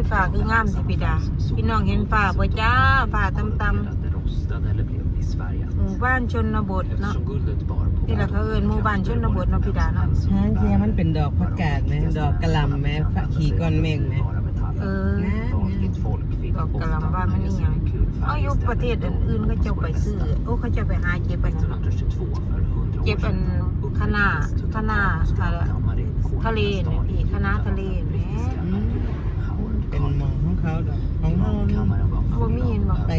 ยฟ้าคืองามสิพี่ดา พี่น้องเห็นฟ้าบ่จ้าฟ้าตำตำ Det rostade eller blev det i Sverige? หมู่บ้านชนบทเนาะ Eftersom guldet bar på นี่แหละเขาเอิ้นหมู่บ้านชนบทเนาะพี่ดาเนาะฮะเทียมันเป็นดอกผักกาดไหมดอกกระหลำไหมฝะขี่ก้อนเมฆไหม bara metall. เออ Vanligt folk fick ดอกกะ ofta หล่ำบ้านมันนี่หยัง en kul เอาอยู่ประเทศอื่นๆก็เจ้าไปซื้อโอ้เขาเจะไปหาเก็บอันนั้นเนาะ1922 för 100 år เก็บอัน sedan คณะคณะอะไร dammade in ทะเลเนี่ยพี่คณะทะเลแหม อืมเป็นหมองของเขาดอกของเขานี่ Kammaren var บ่มีเห็นบ่ ไป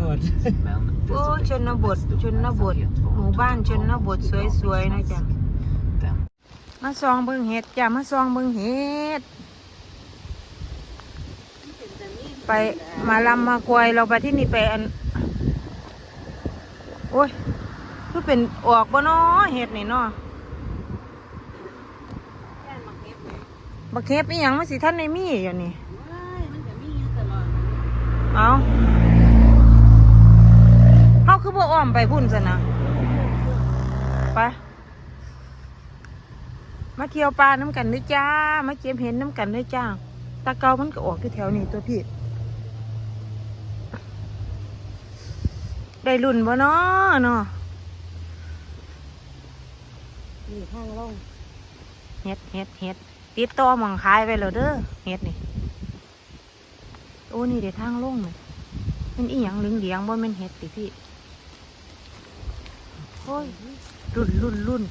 ไกลโพด men โอ้ชนบทชนบท หมู่บ้านชนบทสวยๆนะจ๊ะ den มาซองเบิ่งเห็ดจ้ะมาซองเบิ่งเห็ดไปมาลำมากวยเราไปที่นี่ไปอัน โอ้ยคือเป็นออกบ่น้อเห็ดนี่เนาะบักเห็บอีหยังมันสิท่านในมีอยู่นี่เอาเฮาคือ บ่อ้อมไปพุ่นซะนะไปมาเที่ยวปลาน้ำกันด้วยจ้า มาเก็บเห็นน้ำกันด้วยจ้าตาเกามันก็ออกที่แถวนี้ตัวพี่ ได้รุ่นบ่เนาะเนาะนี่ข้างล่องเฮ็ดเฮ็ดเฮ็ดติดต่อหมองขายไปแล้วเด้อเฮ็ดนี่ โอ้นี่เดี๋ยวทางลงเลยมันอีหยังเหลืองเหลียงๆบ่แม่นเฮ็ดติพี่โอ้ยรุ่นรุ่นรุ่น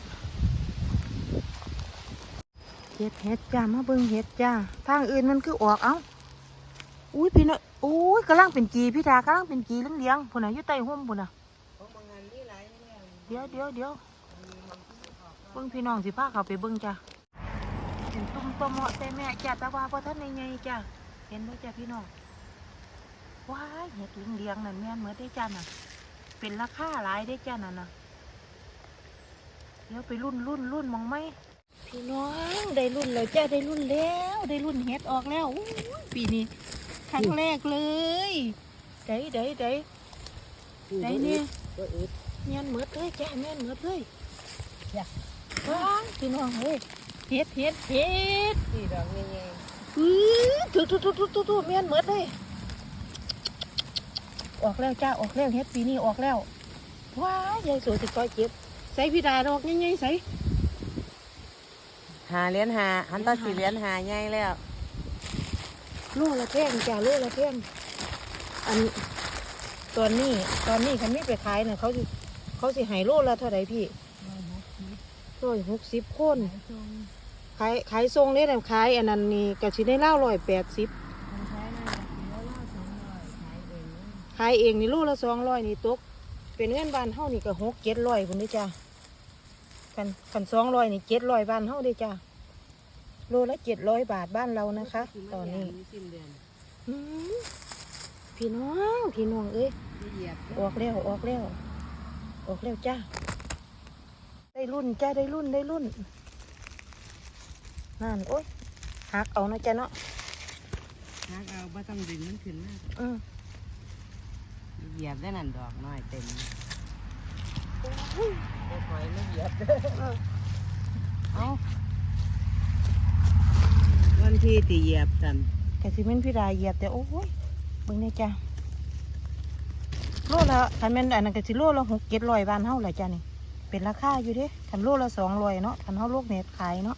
เฮ็ดเฮ็ดจ้ามาเบิ่งเฮ็ดจ้าทางอื่นมันคือออกเอ้าอุ้ยพี่น้อยอุ้ยกำลังเป็นกีพี่ทากำลังเป็นกีเหลืองเหลียงๆพุ่นน่ะอยู่ใต้ห่มพุ่นน่ะของบางงานนี่หลายแล้วเดี๋ยวเดี๋ยวเดี๋ยวเบิ่งพี่น้องสิพาเขาไปเบิ่งจ้ะเห็นตุ้มตวเหมาะแต่แม่จ้ะแต่ว่าพอท่านในไงจ้ะเห็นไหมจ้ะพี่น้องว้ายเห็ดเหลียงๆนั่นแม่นเหมือนได้จ้ะน่ะ เป็นราคาหลายได้จ้ะน่ะนะ เดี๋ยวไปรุ่นรุ่นรุ่นมองไหมพี่น้องได้รุ่นแล้วจ้ะได้รุ่นแล้ว ได้รุ่นเห็ดออกแล้วอู้ยปีนี้ครั้งแรกเลยได้ได้ได้ได้เนี่ยก็อึดแม่นเหมือดเลยจ้าแม่นเหมือดเลยจ้ะว้าวพี่น้องเฮ้ยเฮ็ดเฮ็ดเฮ็ดนี่ดอกใหญ่อื้อถูถูถูถูถูถูแม่นเหมือดเลยออกแล้วจ้าออกแล้วเฮ็ดปีนี้ออกแล้วว้ายยายสวยสิก้อยเก็บใส่พี่ดาดอกใหญ่ๆใส่ๆหาเหรียญหาอันตาสี่เหรียญหาใหญ่แล้วโลละแพงจ้าโลละแพงอันตอนนี้ตอนนี้คันไม่ไปขายเนี่ยเขาสิเขาสิให้โลละเท่าไหร่พี่ร้อยหกสิบคนขายขายทรงนี่แหละขายอันนั้นนี่กะชิได้เล่าร้อยแปดสิบขายเองนี่ลูกละสองร้อยนี่ตกเป็นเงินบ้านเฮานี่ก็หกเจ็ดร้อยพุ่นเด้อจ้า กันกันสองร้อยนี่เจ็ดร้อยบ้านเฮาเด้อจ้าโลละเจ็ดร้อยบาทบ้านเรานะคะ ตอนนี้อืมพี่น้องพี่น้องเอ้ยออกแล้วออกแล้วออกแล้วจ้าได้รุ่นจ้าได้รุ่นได้รุ่นนั่นโอ้ยหักเอานะจ๊ะเนาะนักเอาบ่ต้องดึงมันขึ้นมากอืมเหยียบได้นั่นดอกน้อยเต็ม เดี๋ยวถอยไม่เหยียบเอาวันที่ตีเหยียบกันแต่สิเป็นพี่ดาเหยียบแต่โอ้ยเบิ่งเนี่ยจ้ะโลละคันแม่นอันนั้นก็สิโลละหกเจ็ดร้อยบานเฮาแหละจ้ะนี่ เป็นราคาอยู่เด้คันโลละสองร้อยเนาะคันเฮาโลกเน็ตขายเนาะ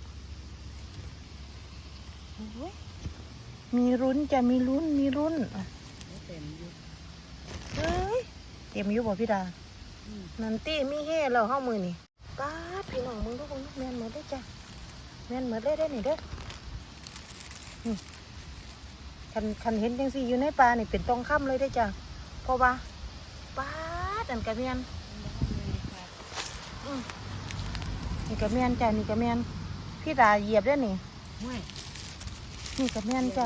มีรุ้นจะมีรุ้นมีรุ้นเต็มอยู่เอ้ยเต็มอยู่บ่พี่ดา นันตี้มีเฮ่เราเข้ามือนี่ป้าดพี่น้องมึงทุกคนแม่นหมดได้อจ้ะแม่นหมดได้ได้อนี่เด้อนี่คันคันเห็นจังสี่อยู่ในป่านี่เป็นตองค่ำเลยได้อจ้ะเพราะว่าป้าดอันกระเมียนอืมนี่กระเมียนจ้ะนี่กระเมียนพี่ดาเหยียบได้อนี่ห้วยนี่กระเมียนจ้ะ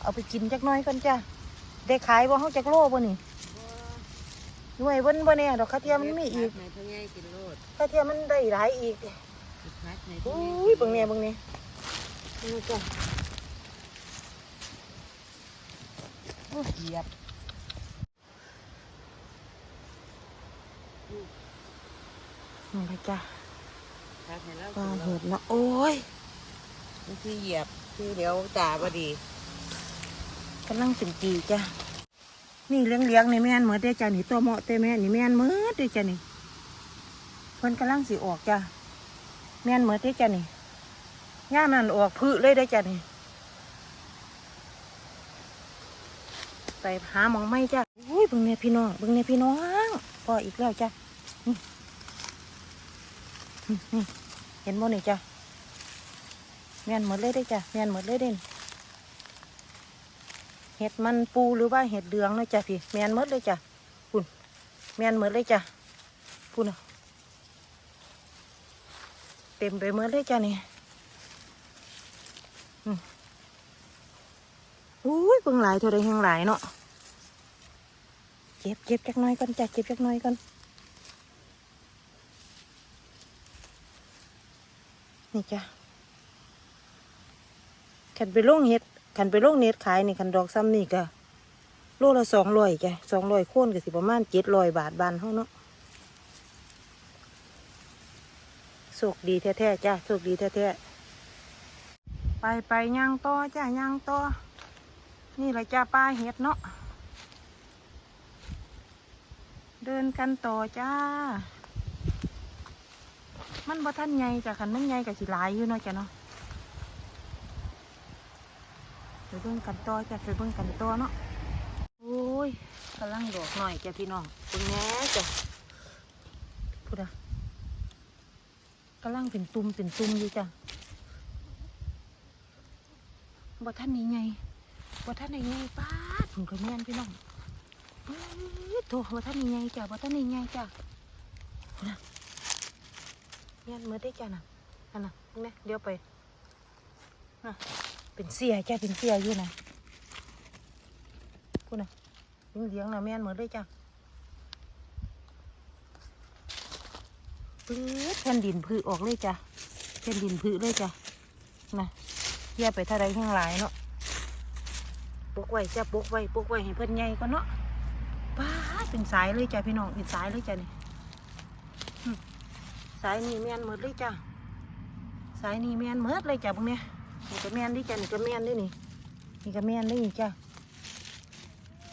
เอาไปกินจักหน้อยก่อนจ้ะได้ขายบ่เฮาจักโลบ่นี่ หน่วยเบิ่นบ่เนี่ยดอกกระเทียมมันมีอีกในทั้งใหญ่กินโลดถ้าเทียมมันได้หลายอีกพักในอุ้ยเบิ่งเนี่ยเบิ่งเนี่ยนี่จ้ะเหยียบนี่เลยจ้ะพักให้เราปลาเห็ดนะโอ้ยวันที่เหยียบที่เดี๋ยวจ่าพอดีกำลังเป็นปีจ้ะ นี่เลี้ยงเลี้ยงนี่แม่นเหมือนได้จ้ะนี่ตัวเหมาะแต่แม่นี่แม่นเหมือนได้จ้ะนี่เพิ่นกำลังสิออกจ้ะแม่นเหมือนได้จ้ะนี่ย่ามนั่นออกพืชเลยได้จ้ะนี่ไปหาหมองไม่จ้ะอุ้ยบิ่งเนี่ยพี่น้องบิ่งเนี่ยพี่น้องพออีกแล้วจ้ะนี่เห็นบ่นี่จ้ะแม่นหมดเลยได้จ้ะแม่นหมดเลยเด่น ห็ดมันปูหรือว่าเห็ดเดืองเนาะจ้ะพี่แมนหมดเลยจ้ะคุณแมนหมดเลยจ้ะพูนอะเต็มไปหมดเลยจ้ะนี่อุ้ยเพิ่งหลายเท่าไรแห่งหลายเนาะเก็บเก็บจักหน้อยก่อนจ้ะเก็บจักหน้อยก่อนนี่จ้ะขันไปลงเห็ด ขันไปโลกเน็ตขายนี่ขันดอกซ้ำนี่ก็โลละสองร้อยจ้ะสองร้อยโค่นก็สิประมาณเจ็ดร้อยบาทบานเท่าเนาะโชคดีแท้ๆจ้ะโชคดีแท้ๆไปไปย่างต่อจ้ะย่างต่อนี่แหละจ้ะปลาเห็ดเนาะเดินกันต่อจ้า มันบ่ทันใหญ่จ้ะขันมันใหญ่ก็สิหลายอยู่เนาะจ้ะเนาะ ไปเบิ่งกันต่อจ้ะไปเบิ่งกันต่อเนาะโอ้ยกำลังดอกหน่อยจ้ะพี่น้องเป็นแง่จ้ะพูดอะกำลังเป็นตุ่มเป็นตุ่มอยู่จ้ะบ่ท่านนี้ไงบ่ท่านนี้ไงป้าดผมก็แม่นพี่น้องปื๊ดโถบ่ท่านนี้ไงจ้ะบ่ท่านนี้ไงจ้ะพูดอะแม่นเมื่อได้จ้ะน่ะนั่นน่ะเบิ่งนะเดี๋ยวไปน่ะ เป็นเสียจ้าเป็นเสียอยู่นะพูดนะเลี้ยงเลี้ยงนะแม่นเหมือนเลยจ้ะปื๊ดแผ่นดินพือออกเลยจ้ะแผ่นดินพือเลยจ้ะนะแย่ไปท่าไรแห้งหลายเนาะปลูกไว้จ้ะปลูกไว้ปลูกไว้ให้เพิ่นใหญ่ก่อนเนาะป้าเป็นสายเลยจ้ะพี่น้องเป็นสายเลยจ้ะนี่สายนี่แม่นเหมือนเลยจ้ะสายนี่แม่นเหมือนเลยจ้ะพวกเนี้ย นี่ก็แม่นเดิจ้ะนี่ก็แม่นเดินี่นี่ก็แม่นเดินี่จ้ะ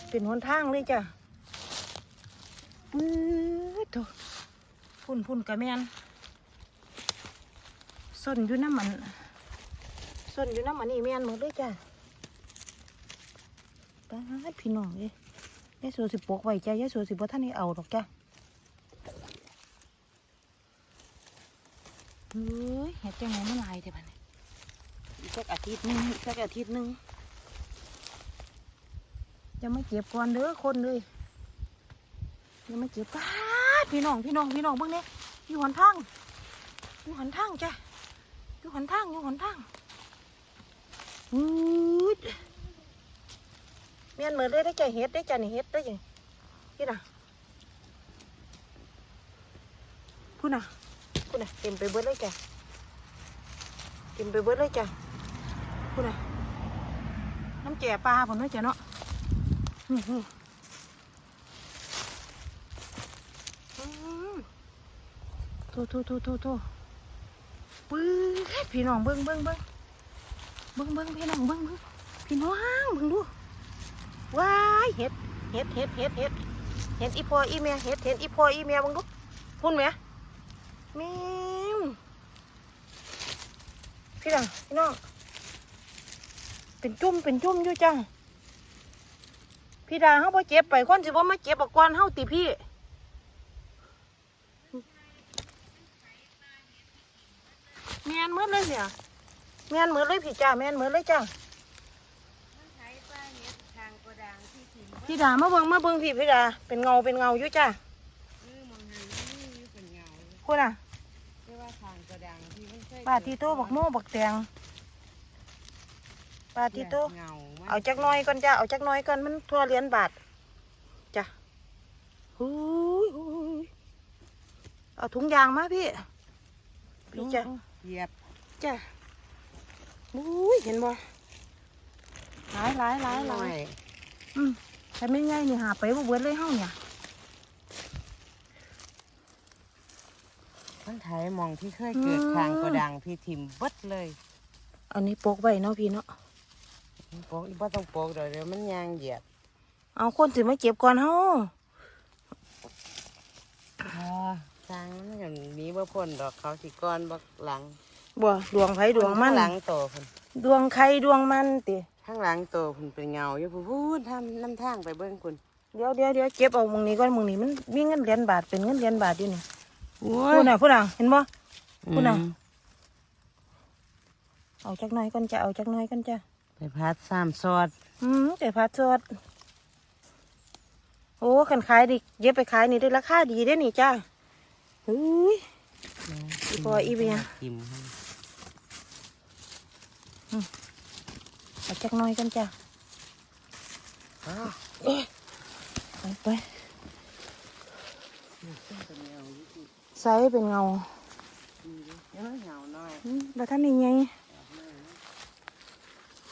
เป็นหนทางเลยจ้ะปื๊ดโถพุ่นพุ่นก็แม่นส้นอยู่น้ำมันส้นอยู่น้ำมันนี่แม่นหมดเลยจ้ะป้าพี่น้องเอ้ยยายโสสิปกไว้จ้ะยายโสสิบ่ท่านให้เอาดอกจ้ะเฮ้ยเห็ดจังไงมันลายแต่บัดนี้ สักอาทิตย์หนึงสักอาทิตย์หนึงจะไม่เก็บก่อนเด้อคนเลยจะไม่เก็บป้าดพี่น้องพี่น้องพี่น้องเบิ่งนี่ยอยู่หันทางอยู่หันทางจ้ะอยู่หันทางอยู่หันทางวูดเมียนเหมือนเลยได้จะเฮ็ดได้จะนี่เฮ็ดได้จ้ะพี่น่ะพูดน่ะพูดน่ะเต็มไปเบิดเลยจ้ะกินไปเบิดเลยจ้ะ พูดนะน้ำแจ่ปลาผมด้วยจ้ะเนาะนี่โทโทโทโทโทปื้ดพี่น้องเบิ้งเบิ้งเบิ้งเบิ้งเบิ้งพี่น้องเบิ้งเบิ้งพี่น้องเบิ้งดูว้ายเห็ดเห็ดเห็ดเห็ดเห็ดเห็ดอีพออีเมียเห็ดเห็ดอีพออีเมียเบิ้งดูพุ่นไหมแมีมพี่น้องพี่น้อง เป็นจุ่มเป็นจุ่มอยู่จัง พี่ดาเขาบ่เจ็บไปคนสิบ่มาเจ็บออกก่อนเฮาติพี่ แมนเหมือนเลยเนี่ยแมนเหมือนเลยพี่จ้าแมนเหมือนเลยจ้าพี่ดามาเบิ่งมาเบิ่งพี่พี่ดาเป็นเงาเป็นเงาอยู่จ้าคุณอะปาติโต้บักโม่บักแตง ปาติโต้เงาเอาจักหน้อยก่อนจ้ะเอาจักหน้อยก่อนมันทั่วเหรียญบาทจ้ะหูยหูยเอาถุงยางมาพี่พี่จ้ะเหยียบจ้ะอุ้ยเห็นบ่หลายหลายหลายหลายอืมแต่ไม่ง่ายนี่หาไปบ่เบิดเลยเฮาเนี่ยคนไทยมองที่เคยเกิดทางกระดังพี่ทิมเบิดเลย อันนี้ปกไว้เนาะพี่เนาะท ปอกอีบ่ต้องปอกดอกเดี๋ยวมันยางเหยียบเอาคนสิมาเก็บก่อนเฮาอ๋อทางมันก็หนีบ่พ้นดอกเขาสิก้อนบักหลังบ่ดวงไผดวงมันข้าหลังโตพุ่นดวงใครดวงมันติข้างหลังโตพุ่นเป็นเงาอยู่พุ่นพูนทำน้ำทางไปเบิ่งพุ่นเดี๋ยวเดี๋ยวเดี๋ยวเก็บเอาหมึงนี้ก่อนหมึงนี้มันมีเงินเหรียญบาทเป็นเงินเหรียญบาทอยู่นี่โอ้พูดน่ะพูดน่ะเห็นบ่อืมพุ่นน่ะเอาจักหน่อยก่อนจ้ะเอาจักหน่อยก่อนจ้ะ ไปพัดสามซอด อืมใจพัดสดโอ้คันขายดิเย็บไปขายนี่ได้ราคาดีได้อนี่จ้าเฮ้ยอีปออีเบียกิมให้เอาจักหน่อยก่อนจ้ะอ้าวไปไปใส่เป็นเงาเดี๋ยวมันเหงาหน่อยอืมแล้วท่านนี่ไง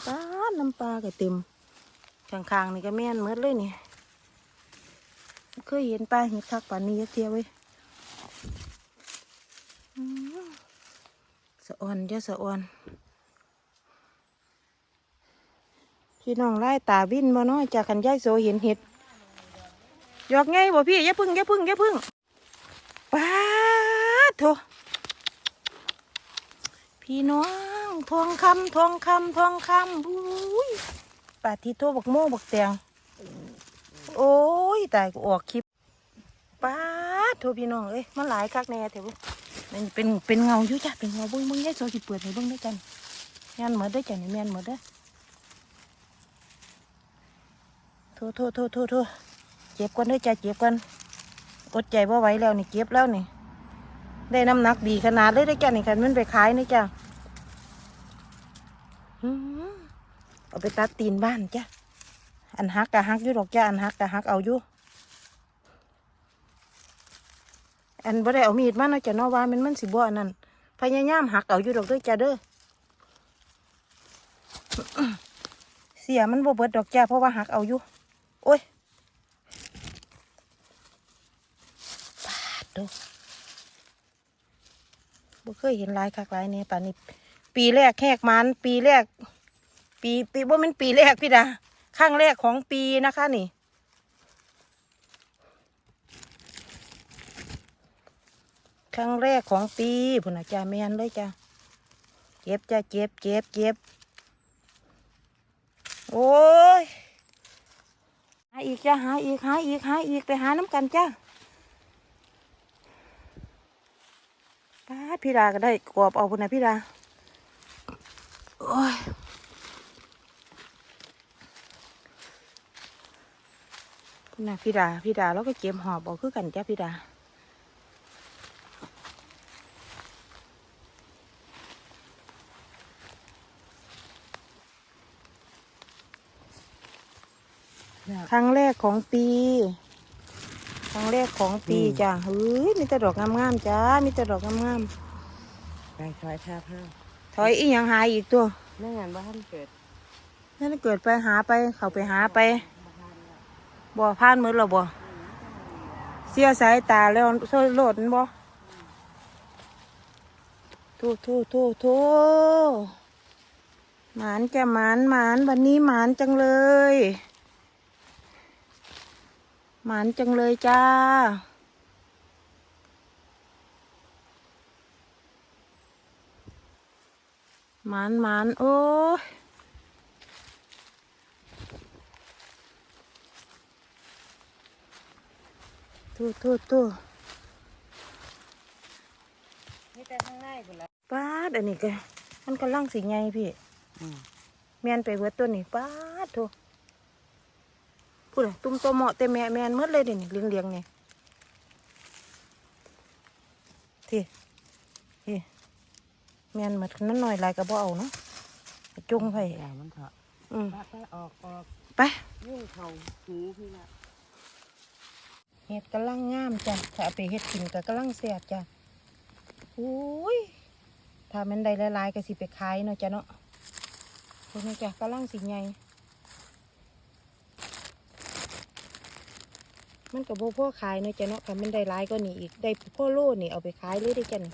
ปลาน้ำปลาก็เต็มข้างๆนี่ก็แม่นเมดเลยนี่เคยเห็นปลาเห็ดคักป่านนี้จักเทียวเว้ยสะอ่อนจ้ะสะอ่อน พี่น้องไล่ตาวินมาเนาะจากขันย่ายโซเห็นเห็ดหยอกไงบ่พี่อย่าพึ่งอย่าพึ่งอย่าพึ่งป้าโถพี่น้อง ทองคำทองคำทองคำบุ้ยปาทิโทบักโม่บักแตงโอ้ยตายกูออกคลิปป้าโทพี่น้องเอ้ยมันหลายคักแน่เถอะบุมันเป็นเป็นเงาอยู่จ้ะเป็นเงาบิ้งเบิ้งย่ายโซสิเปิดให้เบิ้งได้กันแม่นหมดได้อจ้ะนี่แมนหมดเด้อโทโทโทโทโทเจ็บก่อนด้วยจ้าเจ็บก่อนอดใจบ่ไหวแล้วนี่เจ็บแล้วนี่ได้น้ำหนักดีขนาดเลยได้จ้านี่คันมันไปขายนี่จ้า เอาไปตัดตีนบ้านจ้ะ อันหักกะหักอยู่ดอกจ้าอันหักกะหักเอาอยู่ อันบ่ได้เอามีดมาเนาะจ้ะเนาะว่ามันมันสิบ่อันนั้นพยายามหักเอาอยู่ดอกเด้วยจ้าเด้อ เสียมันบ่เบิดดอกจ้าเพราะว่าหักเอาอยู่ โอ้ยปาดดูบ่เคยเห็นลายคักลายเนี่ยป่านนี้ ปีแรกแหกมันปีแรก ปีปีบ่ม่นปีแรกพี่ดาครั้งแรกของปีนะคะนี่ครั้งแรกของปีพุ่นน่ะจ้าแม่นเลยจ้าเจ็บจ้าเจ็บเจ็บเจ็บโอ้ยหาอีกจ้าหาอีกหาอีกหาอีกไปหาน้ำกันจ้าป้าพี่ดาก็ได้กรอบเอาพุ่นนะพี่ดา อ้ยพุ่นนะพี่ดาพี่ดาแล้วก็เก็บหอบเอาคือกันจ้าพี่ดาครั้งแรกของปี ครั้งแรกของปีจ้ะเฮ้ยมีแต่ดอกงามๆจ้ามีแต่ดอกงามไปคอยท่าผ้าๆ ถอยอีกยังหาอีกตัวแม่งานบ้านเกิดนั่นเกิดไปหาไป เขาไปหาไปบ่พานมือเราบ่เสียสายตาแล้วโซ่โลดมันบ่ทูทูทูทูหมานจะหมานหมานวันนี้หมานจังเลย หมานจังเลยจ้า หมานหมานโอ้ยทูทูทูนี่แต่ข้างในพุ่นละป้าดอันนี้ก็มันกำลังสิไงพี่อืมแมนไปเบิดตัวนี้ป้าดทูพูดเลยตุ้มตัวเหมาะแต่แม่แมนหมดเลยเดี๋ยวนี้เลี้ยงเลี้ยงๆนี่ที่ที่ แมนหมดนั้นหน่อยหลายก็บ่เอาเนาะจุงไปอย่ามันเถอะอืมไปไปออกออกไปยุ่งเขาหูพี่ละเห็ดกำลังงามจ้ะถ้าเอาไปเห็ดกินก็กำลังแซ่บจ้ะอุ้ยถ้ามันได้หลายๆก็สิไปขายเนาะจ้ะเนาะพวกนี้จ้ะกำลังสิใหญ่มันกับพ่อขายเนาะจ้ะเนาะถ้ามันได้หลายก็นี่อีกได้พ่อโลนี่เอาไปขายเลยได้จ้ะนี่